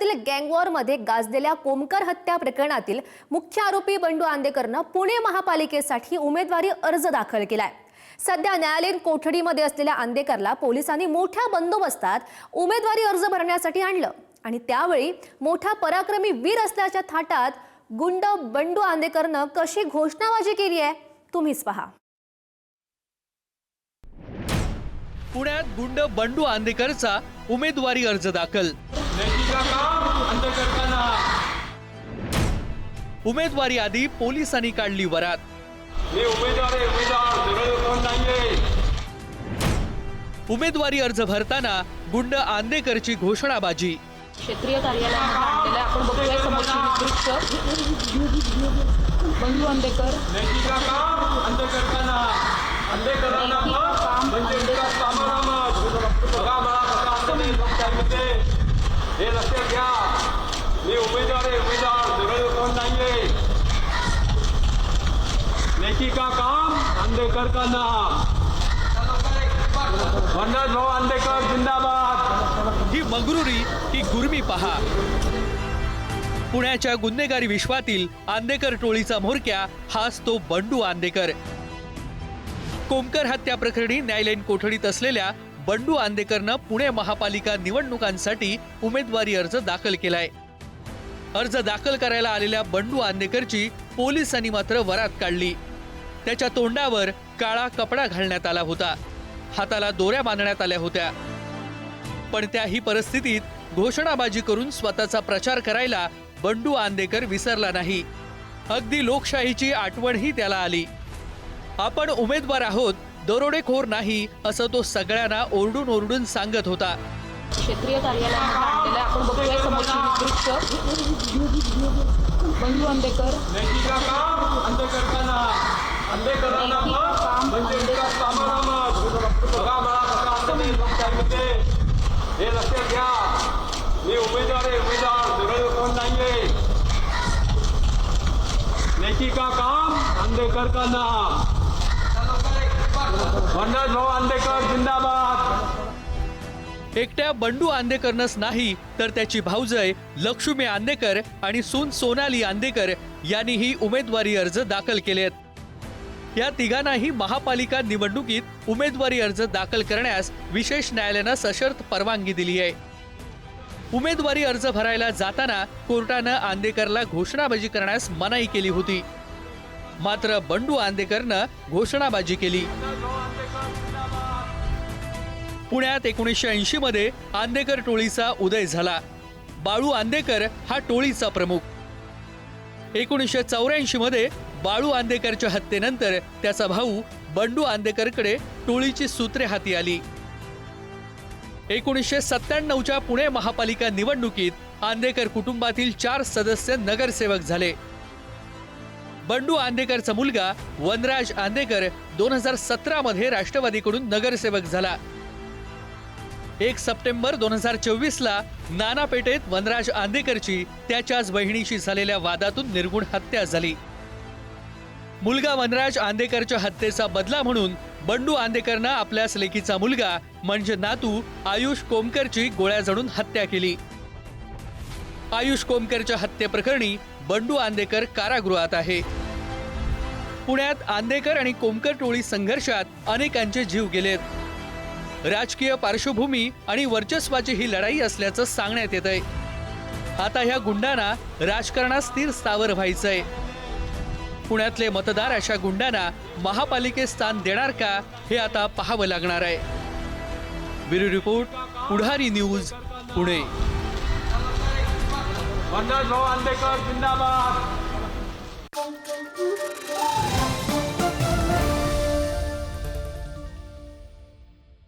पुण्यातील गँगवॉरमध्ये गाजलेल्या कोमकर हत्या प्रकरणातील मुख्य आरोपी बंडू आंदेकरनं पुणे महापालिकेसाठी उमेदवारी अर्ज दाखल केलाय. सध्या न्यायालयीन कोठडीमध्ये असलेल्या आंदेकरला पोलिसांनी मोठ्या बंदोबस्तात उमेदवारी अर्ज भरण्यासाठी आणलं आणि त्यावेळी मोठा पराक्रमी वीर असल्याच्या थाटात गुंड बंडू आंदेकरनं कशी घोषणाबाजी केली आहे तुम्हीच पहा. पुण्यात गुंड बंडू आंदेकरचा उमेदवारी अर्ज दाखल. अंत करताना उमेदवारी आधी पोलिसांनी काढली वरात मी उमेदवार आहे उमेदवार नाहीये उमेदवारी अर्ज भरताना गुंड आंदेकरची घोषणाबाजी क्षेत्रीय आहे. आपण बघतोय समोरची दृश्य बंधू आंबेकर नेकीचा हे लक्षात घ्या. मी उमेदवार आहे उमेदवार. सगळे कोण नाहीये? नेकी का काम अंधे करताना भन्नाथ भाऊ आंदेकर जिंदाबाद. ही मगरुरी ही गुरमी पहा. पुण्याच्या गुन्हेगारी विश्वातील आंदेकर टोळीचा म्होरक्या हाच तो बंडू आंदेकर कोमकर हत्या प्रकरणी न्यायालयीन कोठडीत असलेल्या बंडू आंदेकरनं पुणे महापालिका निवडणुकांसाठी उमेदवारी अर्ज दाखल केलाय. अर्ज दाखल करायला आलेल्या बंडू आंदेकरची पोलिसांनी मात्र वरात काढली. त्याच्या तोंडावर काळा कपडा घालण्यात आला होता. हाताला दोऱ्या बांधण्यात आल्या होत्या. पण त्याही परिस्थितीत घोषणाबाजी करून स्वतःचा प्रचार करायला बंडू आंदेकर विसरला नाही. अगदी लोकशाहीची आठवणही त्याला आली. आपण उमेदवार आहोत दरोडेखोर नाही असं तो सगळ्यांना ओरडून ओरडून सांगत होता. क्षेत्रीय कार्यालयामध्ये. आपण समोरची दृश्य. बंधू आंबेकर पण म्हणजे हे लक्षात घ्या. मी उमेदवार आहे उमेदवार. सगळे कोण नाहीये? नेकी का काम अंधे करताना भन्नाथ भाऊ आंबेकर जिंदाबाद. एकट्या बंडू आंदेकरनच नाही तर त्याची भाऊजय लक्ष्मी आंदेकर आणि सून सोनाली आंदेकर यांनीही उमेदवारी अर्ज दाखल केलेत. या तिघांनाही महापालिका निवडणुकीत उमेदवारी अर्ज दाखल करण्यास विशेष न्यायालयानं सशर्त परवानगी दिली आहे. उमेदवारी अर्ज भरायला जाताना कोर्टानं आंदेकरला घोषणाबाजी करण्यास मनाई केली होती. मात्र बंडू आंदेकरनं घोषणाबाजी केली. पुण्यात एकोणीसशे ऐंशी मध्ये आंदेकर टोळीचा उदय झाला. बाळू आंदेकर हा टोळीचा प्रमुख. एकोणीसशे चौऱ्याऐंशी मध्ये बाळू आंदेकरच्या हत्येनंतर त्याचा भाऊ बंडू आंदेकरकडे टोळीची सूत्रे हाती आली. एकोणीसशे सत्त्याण्णवच्या पुणे महापालिका निवडणुकीत आंदेकर कुटुंबातील चार सदस्य नगरसेवक झाले. बंडू आंदेकरचा मुलगा वनराज आंदेकर दोन हजार सतरा मध्ये राष्ट्रवादीकडून नगरसेवक झाला. एक सप्टेंबर दोन हजार चोवीस ला नाना पेठेत वनराज आंदेकरची त्याच्याच बहिणीशी झालेल्या वादातून निर्गुण हत्या झाली. मुलगा वनराज आंदेकरच्या हत्येचा बदला म्हणून बंडू आंदेकरनं आपल्याच लेकीचा मुलगा म्हणजे नातू आयुष कोमकरची गोळ्या जडून हत्या केली. आयुष कोमकरच्या हत्येप्रकरणी बंडू आंदेकर कारागृहात आहे. पुण्यात आंदेकर आणि कोमकर टोळी संघर्षात अनेकांचे जीव गेलेत. राजकीय पार्श्वभूमी आणि वर्चस्वाची ही लढाई असल्याचं सांगण्यात येत आहे आता ह्या गुंडांना राजकारणात स्थिर स्थावर व्हायचंय. पुण्यातले मतदार अशा गुंडांना महापालिकेत स्थान देणार का हे आता पाहावं लागणार आहे. Bureau report Pudhari news Pune.